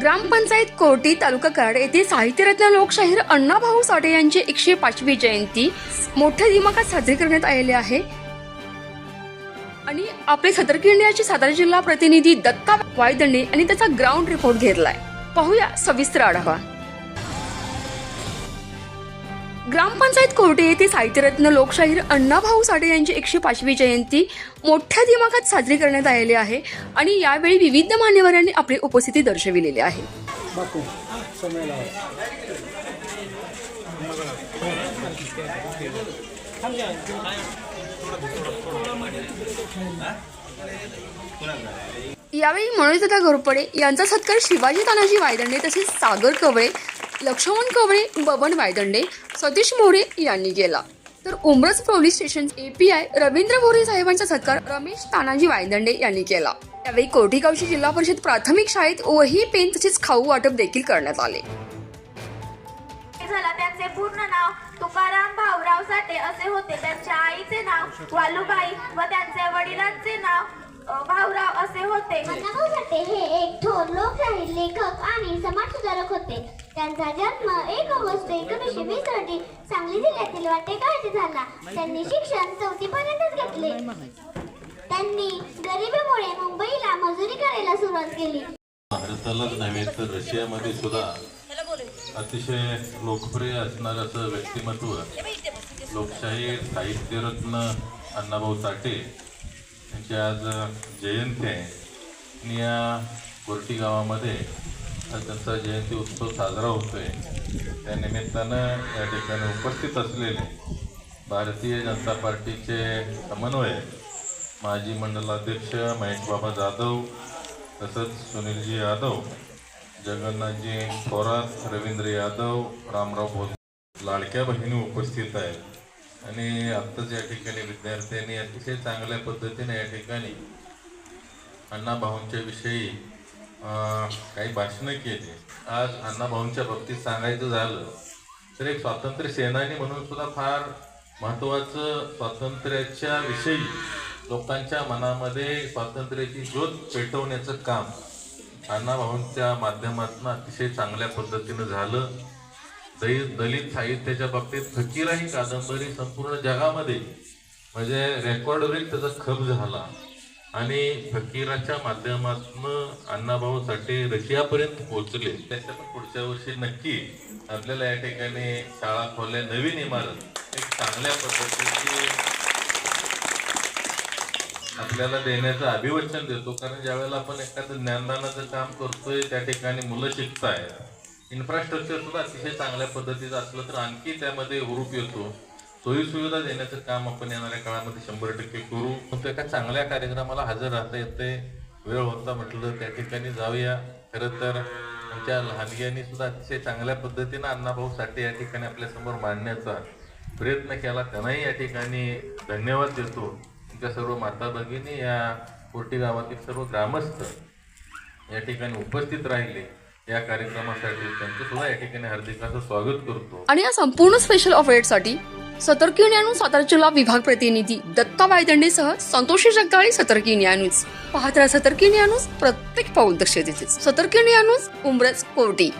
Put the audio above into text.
ग्रामपंचायत Corti तालुका कराड येथे साहित्यरत्न लोकशाहीर अण्णाभाऊ साठे यांची एकशे पाचवी जयंती मोठ्या दिमाखात साजरी करण्यात आलेली आहे. आणि आपले सतर्क सातारा जिल्हा प्रतिनिधी दत्ता वायदंडे यांनी त्याचा ग्राउंड रिपोर्ट घेतलाय. पाहूया सविस्तर आढावा. ग्रामपंचायत कोर्टे येथे साहित्यरत्न लोकशाहीर अण्णाभाऊ साठे यांची एकशे पाचवी जयंती मोठ्या दिमागात साजरी करण्यात आलेली आहे आणि यावेळी विविध मान्यवरांनी आपली उपस्थिती दर्शविलेली आहे. यावेळी समय दादा यावेळी घोरपडे यांचा सत्कार शिवाजी तानाजी वायदंडे तसेच सागर कवळे लक्ष्मण कवळे बबन वायदंडे सतीश मोरे यांनी केला. तर उमरस police station API Ravindra More साहेबांचा सत्कार रमेश तानाजी वायदंडे यांनी केला. यावेळी कोठीगावची जिल्हा परिषद प्राथमिक शाळेत वही पेन तसेच खाऊ वाटप देखील करण्यात आले. झाला त्यांचे पूर्ण नाव तुकाराम भाऊराव साठे असे होते. त्यांच्या आईचे नाव वालुबाई व त्यांच्या वडिलांचे नाव भाऊराव असे होते. हे एक थोर लोकशाहीर लेखक आणि समाजसुधारक होते. त्यांचा जन्म एक ऑगस्ट एकोणीसशे वीस रोजी सांगली जिल्ह्यातील वाटेगाव येथे झाला. त्यांनी शिक्षण चौथी पर्यंतच घेतले. त्यांनी गरिबीमुळे मुंबईला मजुरी करायला सुरुवात केली. भारतालाच नव्हे तर रशियामध्ये सुद्धा अतिशय लोकप्रिय असणारं असं व्यक्तिमत्व लोकशाही साहित्यरत्न अण्णाभाऊ ताटे यांची आज जयंती आहे. आणि या कोर्टी गावामध्ये त्यांचा जयंती उत्सव साजरा होतोय. त्या निमित्तानं या ठिकाणी उपस्थित असलेले भारतीय जनता पार्टीचे समन्वयक माजी मंडलाध्यक्ष महेशबाबा जाधव तसंच सुनीलजी यादव जगन्नाथजी थोरात रवींद्र यादव रामराव भोस लाडक्या बहिणी उपस्थित आहेत. आणि आत्ताच या ठिकाणी विद्यार्थ्यांनी अतिशय चांगल्या पद्धतीने या ठिकाणी अण्णाभाऊंच्या विषयी काही भाषणं केली. आज अण्णाभाऊंच्या बाबतीत सांगायचं झालं तर एक स्वातंत्र्य सेनानी म्हणून सुद्धा फार महत्त्वाचं स्वातंत्र्याच्या विषयी लोकांच्या मनामध्ये स्वातंत्र्याची ज्योत पेटवण्याचं काम अण्णाभाऊंच्या माध्यमातून अतिशय चांगल्या पद्धतीनं झालं. दै दलित साहित्याच्या बाबतीत फकीरा ही कादंबरी संपूर्ण जगामध्ये म्हणजे रेकॉर्डवरील त्याचा खप झाला. आणि फकीराच्या माध्यमातून अण्णाभाऊ साठे रशियापर्यंत पोहोचले. त्याच्या पुढच्या वर्षी नक्की आपल्याला या ठिकाणी शाळा खोल्या नवीन इमारत. एक चांगल्या पद्धतीची आपल्याला देण्याचं अभिवचन देतो. कारण ज्यावेळेला आपण एखादं ज्ञानदानाचं काम करतोय त्या ठिकाणी मुलं शिकतायत. इन्फ्रास्ट्रक्चर सुद्धा अतिशय चांगल्या पद्धतीचं असलं तर आणखी त्यामध्ये हुरूप येतो. सोयीसुविधा देण्याचं काम आपण येणाऱ्या काळामध्ये शंभर टक्के करू. फक्त एका चांगल्या कार्यक्रमाला हजर राहता येते वेळ होता म्हटलं त्या ठिकाणी जाऊया. खरं तर आमच्या लहानग्यांनी सुद्धा अतिशय चांगल्या पद्धतीनं अण्णाभाऊ साठे या ठिकाणी आपल्यासमोर मांडण्याचा प्रयत्न केला. त्यांनाही या ठिकाणी धन्यवाद देतो. तुमच्या सर्व माता भगिनी या कोटी गावातील सर्व ग्रामस्थ या ठिकाणी उपस्थित राहिले. या कार्यक्रमासाठी त्यांचं सुद्धा या ठिकाणी हार्दिकाचं स्वागत करतो. आणि या संपूर्ण स्पेशल ऑफरेटसाठी सतर्की न्यूज सातारा जिल्हा विभाग प्रतिनिधी दत्ता वायदंडेसह संतोषी जगदाळे सतर्की न्यूज. पाहत्रा सतर्की न्यूज प्रत्येक पाऊल दक्षतेचे. सतर्की न्यूज उमरज कोर्टी